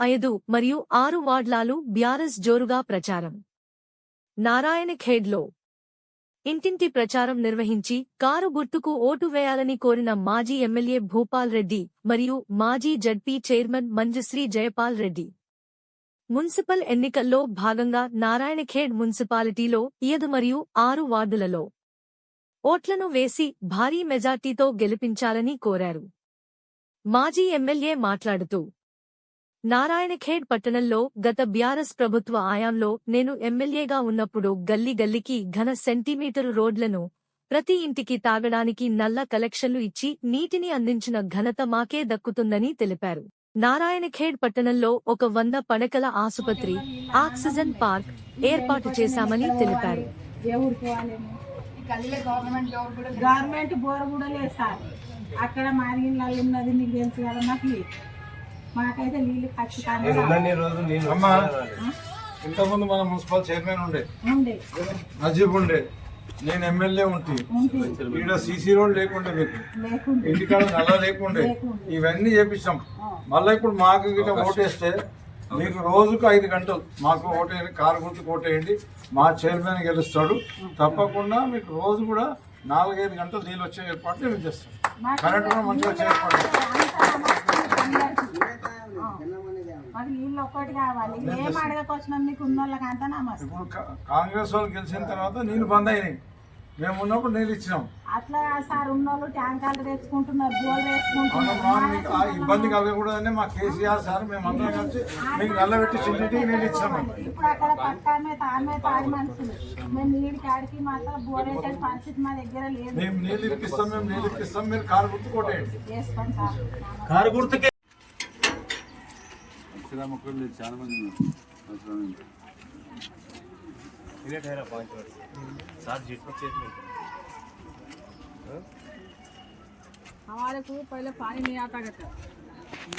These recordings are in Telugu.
ఐదు మరియు ఆరు వార్డ్లాలు బ్యారస్ జోరుగా ప్రచారం. నారాయణఖేడ్లో ఇంటింటి ప్రచారం నిర్వహించి కారు గుర్తుకు ఓటు వేయాలని కోరిన మాజీ ఎమ్మెల్యే భూపాల్ రెడ్డి మరియు మాజీ ZP chairman Manjushri Jayapal Reddy. Municipal ఎన్నికల్లో భాగంగా నారాయణఖేడ్ మున్సిపాలిటీలో ఏడు మరియు ఆరు వార్డులలో ఓట్లను వేసి భారీ మెజార్టీతో గెలిపించాలని కోరారు. మాజీ ఎమ్మెల్యే మాట్లాడుతూ నారాయణఖేడ్ పట్టణంలో గత బ్యారస్ ప్రభుత్వ ఆయాంలో నేను ఎమ్మెల్యేగా ఉన్నప్పుడు గల్లీ గల్లీకి ఘన సెంటీమీటరు రోడ్లను ప్రతి ఇంటికి తాగడానికి నల్ల కలెక్షన్లు ఇచ్చి నీటిని అందించిన ఘనత మాకే దక్కుతుందని తెలిపారు. నారాయణఖేడ్ పట్టణంలో ఒక వంద పడకల ఆసుపత్రి ఆక్సిజన్ పార్క్ ఏర్పాటు చేశామని తెలిపారు. గవర్నమెంట్ బోర్ కూడా లేదు సార్. అక్కడ మారిగిన ఉన్నది తెలుసు కదా మాకు. మాకైతే నీళ్ళు ఖచ్చితంగా ఇంతకుముందు మన మున్సిపల్ చైర్మన్ ఉండే. ఉండే. నజీబ్ ఉండే. నేను ఎమ్మెల్యే ఉంటే. ఉంటే. ఈడ సీసీ రోడ్ లేకుండే మీకు. ఇంటికాడ నల్ల లేకుండే. ఇవన్నీ చేపించాం మళ్ళీ ఇప్పుడు మాకు గిట్ట ఓటేస్తే మీకు రోజుకు ఐదు గంటలు. మాకు ఓటేయండి కారు గుర్తుకు ఓటేయండి. మా చైర్మన్ గెలుస్తాడు. తప్పకుండా మీకు రోజు కూడా నాలుగైదు గంటలు నీళ్ళు వచ్చే ఏర్పాటు మేము చేస్తాం కరెంట్ కూడా మంచిగా వచ్చే ఏర్పాటు. చేస్తాం. మాకు నీళ్ళు ఒక్కటి కావాలి. ఏం అడగకొచ్చినాం మీకు ఉన్న వాళ్ళకి అంతా నమస్తే. ఇప్పుడు కాంగ్రెస్ వాళ్ళు గెలిచిన తర్వాత నీళ్ళు బంద్ అయినాయి. మేము ఉన్నప్పుడు నీళ్ళు ఇచ్చినాం. అట్లా సార్ ఉన్నోళ్ళు ట్యాంకర్లు తెచ్చుకుంటున్నారు బోర్లు వేసుకుంటున్నారు ఇబ్బంది కలగకూడదని మా కేసీఆర్ సార్ మేము అందరం కలిసి మీకు నల్లబెట్టి చింటికి నీళ్ళు ఇచ్చామండి ఇప్పుడు అక్కడ పట్టామే తామే తాగి మనుషులు. మేము నీళ్ళు కాడికి మాత్రం బోర్ వేసే పరిస్థితి మా దగ్గర లేదు. మేము నీళ్ళు ఇప్పిస్తాం మేము నీళ్ళు ఇప్పిస్తాం మీరు కారు గుర్తు కొట్టేయండి. వేసుకోండి సార్ కారు గుర్తుకే. చాలా మంది इन्हें ठहरा पाँच वर्ष सात जीत में चेत में हमारे को पहले पानी नहीं आता कहते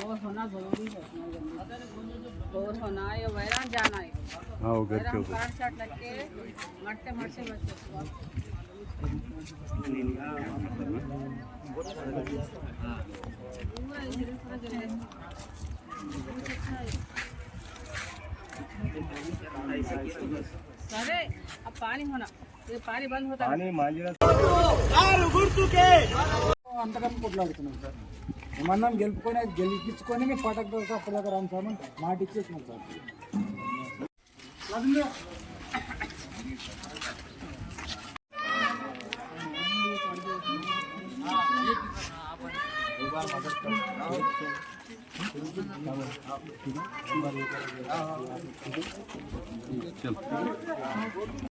बोर होना ज़रूरी है। बोर होना है वैरान जाना है। हाँ। अरे अब पानी होना ये पानी बंद होता है पानी मांझिरा అంతకన్నా కొట్లాడుతున్నాం సార్ ఏమన్నాం గెలుపుకొని అది గెలిపించుకొని మేము పటక్ దొరక అప్పటి దగ్గర రాను సార్ అంటే మాట ఇచ్చేసినాం సార్ চল